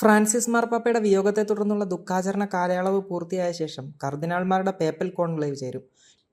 Francis മാർപ്പാപ്പയുടെ വിയോഗത്തെ തുടർന്നുള്ള ദുഃഖാചരണ കാലയളവ് പൂർത്തിയായ ശേഷം കർദിനാൾമാരുടെ പേപ്പൽ കോൺക്ലേവ് ചേരും.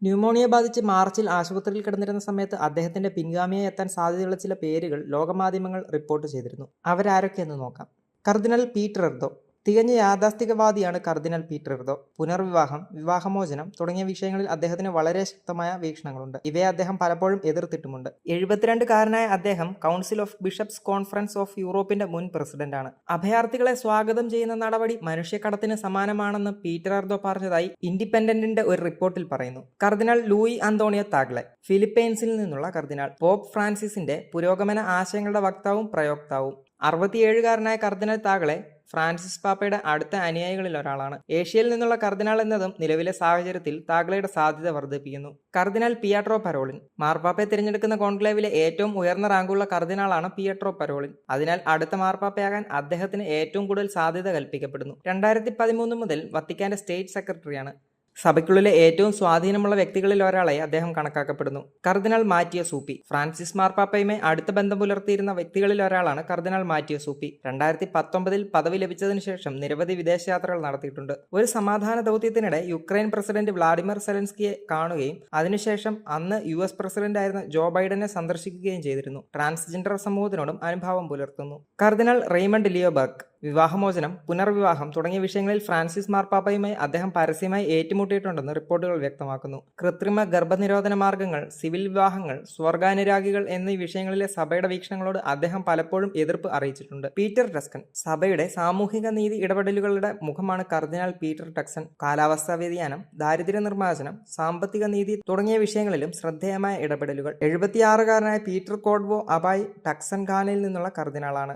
ന്യൂമോണിയ ബാധിച്ച് മാർച്ചിൽ ആശുപത്രിയിൽ കിടന്നിരുന്ന സമയത്ത് അദ്ദേഹത്തിന്റെ പിൻഗാമിയായി എത്താൻ സാധ്യതയുള്ള ചില പേരുകൾ ലോകമാധ്യമങ്ങൾ റിപ്പോർട്ട് ചെയ്തിരുന്നു. അവരാരൊക്കെയെന്ന് നോക്കാം. കർദിനൽ പീറ്റർ എർദോ തികഞ്ഞ യാഥാസ്ഥികവാദിയാണ് കർദിനൽ പീറ്റർ എർദോ പുനർവിവാഹം വിവാഹമോചനം തുടങ്ങിയ വിഷയങ്ങളിൽ അദ്ദേഹത്തിന് വളരെ ശക്തമായ വീക്ഷണങ്ങളുണ്ട്. ഇവയെ അദ്ദേഹം പലപ്പോഴും എതിർത്തിട്ടുമുണ്ട്. എഴുപത്തിരണ്ടുകാരനായ അദ്ദേഹം council of bishops conference of യൂറോപ്പിന്റെ മുൻ പ്രസിഡന്റാണ്. അഭയാർത്ഥികളെ സ്വാഗതം ചെയ്യുന്ന നടപടി മനുഷ്യക്കടത്തിന് സമാനമാണെന്ന് പീറ്റർ അർദോ പറഞ്ഞതായി ഇൻഡിപെൻഡന്റിന്റെ ഒരു റിപ്പോർട്ടിൽ പറയുന്നു. കർദിനാൾ ലൂയി അന്തോണിയോ താഗ്ലെ ഫിലിപ്പൈൻസിൽ നിന്നുള്ള കർദിനാൾ പോപ്പ് ഫ്രാൻസിസിന്റെ പുരോഗമന ആശയങ്ങളുടെ വക്താവും പ്രയോക്താവും. അറുപത്തിയേഴുകാരനായ കർദിനാൾ താഗ്ലെ ഫ്രാൻസിസ് പാപ്പയുടെ അടുത്ത അനുയായികളിൽ ഒരാളാണ്. ഏഷ്യയിൽ നിന്നുള്ള കർദിനാൾ എന്നതും നിലവിലെ സാഹചര്യത്തിൽ താഗ്ലയുടെ സാധ്യത വർദ്ധിപ്പിക്കുന്നു. കർദിനാൾ പിയാട്രോ പരോളിൻ. മാർപ്പാപ്പയെ തിരഞ്ഞെടുക്കുന്ന കോൺക്ലേവിലെ ഏറ്റവും ഉയർന്ന റാങ്കുള്ള കർദിനാളാണ് പിയാട്രോ പരോളിൻ. അതിനാൽ അടുത്ത മാർപ്പാപ്പയാകാൻ അദ്ദേഹത്തിന് ഏറ്റവും കൂടുതൽ സാധ്യത കൽപ്പിക്കപ്പെടുന്നു. രണ്ടായിരത്തി പതിമൂന്ന് മുതൽ വത്തിക്കാന്റെ സ്റ്റേറ്റ് സെക്രട്ടറിയാണ്. സഭയ്ക്കുള്ളിലെ ഏറ്റവും സ്വാധീനമുള്ള വ്യക്തികളിൽ ഒരാളായി അദ്ദേഹം കണക്കാക്കപ്പെടുന്നു. കർദിനാൾ മാറ്റിയ സൂപ്പി. ഫ്രാൻസിസ് മാർപ്പാപ്പയുമായി അടുത്ത ബന്ധം പുലർത്തിയിരുന്ന വ്യക്തികളിൽ ഒരാളാണ് കർദിനാൾ മാറ്റിയ സൂപ്പി. രണ്ടായിരത്തി പത്തൊമ്പതിൽ പദവി ലഭിച്ചതിനു ശേഷം നിരവധി വിദേശയാത്രകൾ നടത്തിയിട്ടുണ്ട്. ഒരു സമാധാന ദൗത്യത്തിനിടെ യുക്രൈൻ പ്രസിഡന്റ് വ്ളാഡിമിർ സെലൻസ്കിയെ കാണുകയും അതിനുശേഷം അന്ന് യു എസ് പ്രസിഡന്റായിരുന്ന ജോ ബൈഡനെ സന്ദർശിക്കുകയും ചെയ്തിരുന്നു. ട്രാൻസ്ജെൻഡർ സമൂഹത്തിനോടും അനുഭാവം പുലർത്തുന്നു. കർദിനാൾ റെയ്മണ്ട് ലിയോബർഗ് വിവാഹമോചനം പുനർവിവാഹം തുടങ്ങിയ വിഷയങ്ങളിൽ ഫ്രാൻസിസ് മാർപ്പാപ്പയുമായി അദ്ദേഹം പരസ്യമായി ഏറ്റുമുട്ടിയിട്ടുണ്ടെന്ന് റിപ്പോർട്ടുകൾ വ്യക്തമാക്കുന്നു. കൃത്രിമ ഗർഭനിരോധന മാർഗങ്ങൾ സിവിൽ വിവാഹങ്ങൾ സ്വർഗാനുരാഗികൾ എന്നീ വിഷയങ്ങളിലെ സഭയുടെ വീക്ഷണങ്ങളോട് അദ്ദേഹം പലപ്പോഴും എതിർപ്പ് അറിയിച്ചിട്ടുണ്ട്. പീറ്റർ ടസ്കൻ സഭയുടെ സാമൂഹിക നീതി ഇടപെടലുകളുടെ മുഖമാണ് കർദിനാൾ പീറ്റർ ടക്സൺ കാലാവസ്ഥാ വ്യതിയാനം ദാരിദ്ര്യ നിർമ്മാർജനം സാമ്പത്തിക നീതി തുടങ്ങിയ വിഷയങ്ങളിലും ശ്രദ്ധേയമായ ഇടപെടലുകൾ. എഴുപത്തിയാറുകാരനായ പീറ്റർ കോഡ്വോ അബായ് ടക്സൺ ഖാനയിൽ നിന്നുള്ള കർദിനാളാണ്.